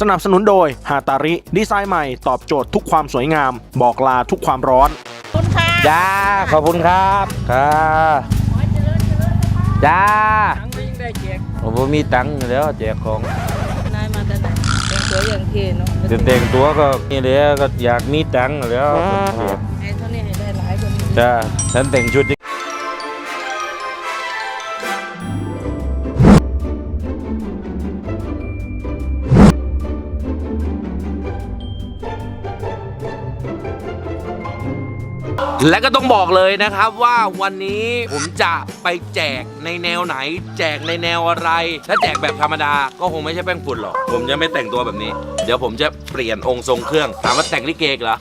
สนับสนุนโดยฮาตาริ ดีไซน์ใหม่ตอบโจทย์ทุกความสวยงาม บอกลาทุกความร้อนคุณค่ะจ้าขอบคุณครับค่ะจ้าทั้งไม่ยังได้แจกโอ้โหมีตังค์อยู่แล้วแจกของนายมาแต่ไหนแต่งตัวอย่างเท่เนาะจะแต่งตัวก็นี่แหละก็อยากมีตังค์อยู่แล้วแจกไอ้เท่านี้ให้ได้หลายคนนี้จ้าฉันแต่งชุด และก็ต้องบอกเลยนะครับว่าวันนี้ผมจะไปแจกในแนวไหน แจกในแนวอะไร ถ้าแจกแบบธรรมดาก็คงไม่ใช่แป้งฝุ่นหรอก ผมจะไม่แต่งตัวแบบนี้ เดี๋ยวผมจะเปลี่ยนองค์ทรงเครื่องถามว่าแต่งลิเกเหรอ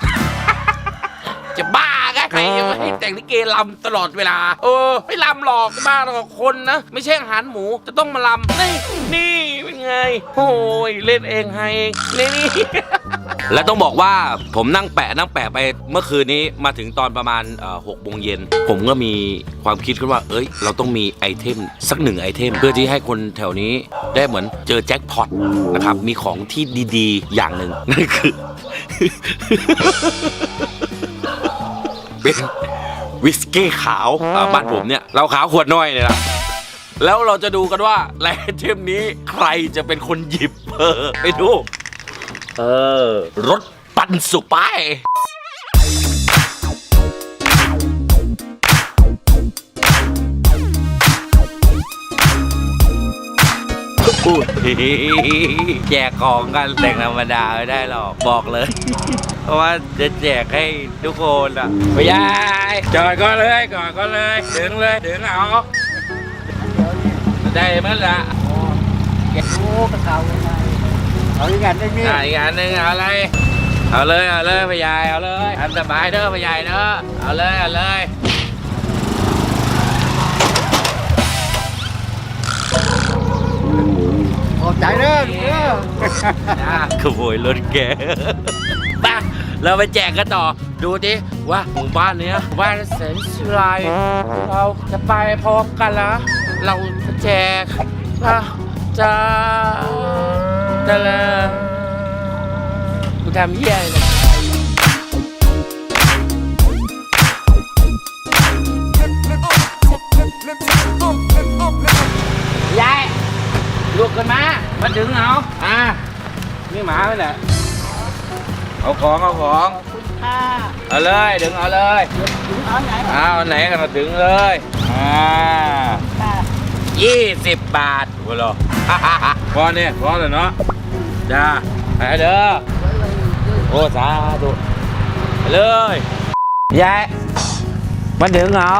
จะบ้าไงใครจะม่ให้แต่งลิเกลำตลอดเวลา เออไม่ลำหรอกบ้าหรอกคนนะ ไม่ใช่อาหารหมูจะต้องมาลำนี่นี่เป็นไงโอ้ยเล่นเองให้เองนี่นี่ และต้องบอกว่าผมนั่งแปะนั่งแปะไปเมื่อคืนนี้มาถึงตอนประมาณหกโมงเย็น ผมก็มีความคิดขึ้นว่า เอ้ย เราต้องมีไอเทมสักหนึ่งไอเทม เพื่อที่ให้คนแถวนี้ได้เหมือนเจอแจ็คพอตนะครับ มีของที่ดีๆ อย่างหนึ่งนั่นคือเป็นวิสกี้ขาวบ้านผมเนี่ยเราขาวขวดน้อยเนี่ยนะแล้วเราจะดูกันว่าไอเทมนี้ใครจะเป็นคนหยิบเออไปดู เออ รถปันสุกไป พูดแจกของกันแต่งธรรมดาไม่ได้หรอก บอกเลย เพราะว่าจะแจกให้ทุกคนอะไปยายจอดก็เลยก่อนก็เลย ถึงเลยถึงเอาได้มั้ยล่ะโอ้กระเขาเอาอีกอันได้ไหมอะอีกอันหนึ่งเอาอะไร เอาเลยเอาเลยพยายเอาเลยอันสบายเด้อพยายเด้อเอาเลยเอาเลยขอบใจเด้อนะขโมยรถแกไปเราไปแจกกันต่อดูดิว่าหมู่บ้านเนี้ยหมู่บ้านแสนสิไรเราจะไปพร้อมกันละเราจะแจกนะจ้า ดาละกูทำเหี้ยอะไรเนี่ยยายลุกขึ้นมา มาดึงเอาอ่านี่หมาไปแหละเอาของเอาของค่ะเอาเลยดึงเอาเลยเอาไหนเอาอันไหนกันมาดึงเลยอ่าค่ะยี่สิบบาทวะเหรอพอเนี่ยพอแล้วเนาะ จ้าไปเด้อโอ้สาธุไปเลยยายมาถึงเหรอ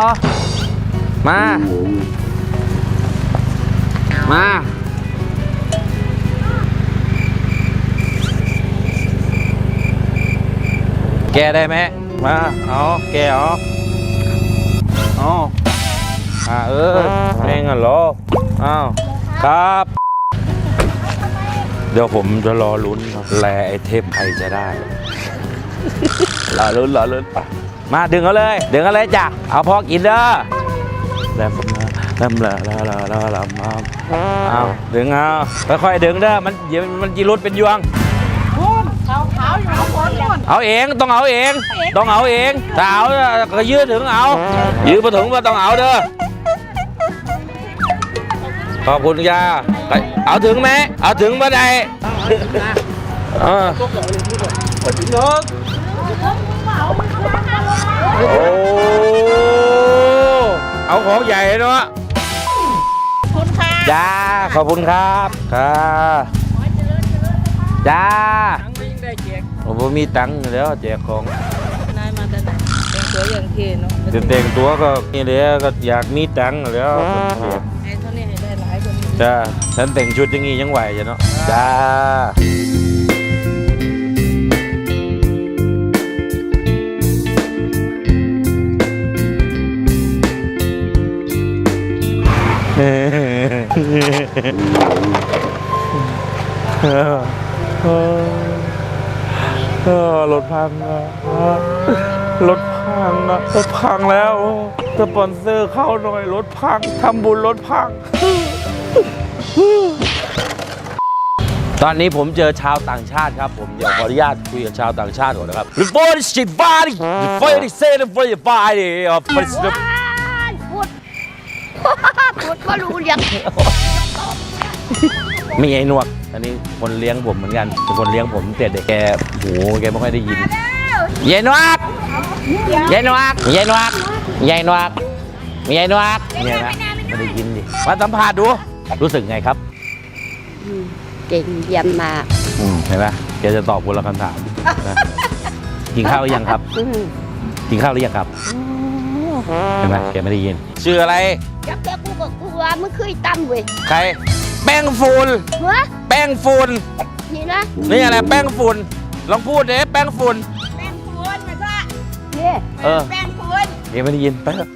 มา มาแกได้ไหมมาเอาแกเอาเอาอ่าเออเองอะเหรออ้าวครับ เดี๋ยวผมจะรอลุ้นแลไอเทมใครจะได้ รอลุ้นรอลุ้นไปมาดึงเอาเลย ดึงเอาเลยจ้ะ เอาพอกินเด้อแลมมาแลมละละละละละมาเอาดึงเอาค่อยๆดึงเด้อมันเดี๋ยวมันจีรุดเป็นยวง เขาวขาวอยู่ข้างบนนู่นเอาเองต้องเอาเอง ต้องเอาเองถ้าเอาก็ยืดถึงเอายืดมาถึงก็ต้องเอาเด้อ ขอบคุณยาเอาถึงไหมเอาถึงมาได้เออโอ้เอาของใหญ่เนาะคุณค่ะจ้าขอบคุณครับค่ะจ้าทั้งไม่ยังได้แจกโอ้โหมีตังค์อยู่แล้วแจกของนายมาแต่ไหนแต่งตัวอย่างเท่เนาะจะแต่งตัวก็นี่แหละก็อยากมีตังค์อยู่แล้ว จ้าฉันแต่งชุดอย่างงี้ยังไหวจ้ะเนาะจ้าเออรถพังอะรถพังอะรถพังแล้วสปอนเซอร์เข้าหน่อยรถพังทำบุญรถพัง ตอนนี้ผมเจอชาวต่างชาติครับ ผมเดี๋ยวขออนุญาตคุยกับชาวต่างชาติก่อนนะครับ Before the shit body before the say the body body of ว้ายพูดพูดก็รู้เรื่องมีไอ้หนวก อันนี้คนเลี้ยงผมเหมือนกันเป็นคนเลี้ยงผมตั้งแต่เด็กแกหูแกไม่ค่อยได้ยินยายหนวกยายหนวกยายหนวกยายหนวกยายหนวกเนี่ยนะไม่ได้ยินดิมาสัมภาษณ์ดู รู้สึกไงครับเก่งเยี่ยมมากอืมเห็นไหมแกจะตอบคนละคำถามนะกินข้าวหรือยังครับ อืมกินข้าวหรือยังครับเห็นไหมแกไม่ได้ยิน ชื่ออะไร จับแกกูก็กลัวมันเคยตำเว้ยใคร แป้งฝุ่นหัวแป้งฝุ่นนี่นะนี่อะไรแป้งฝุ่นลองพูดเด้แป้งฝุ่นแป้งพูนนะจ๊ะนี่เออแป้งพูนแกไม่ได้ยินไปเถอะ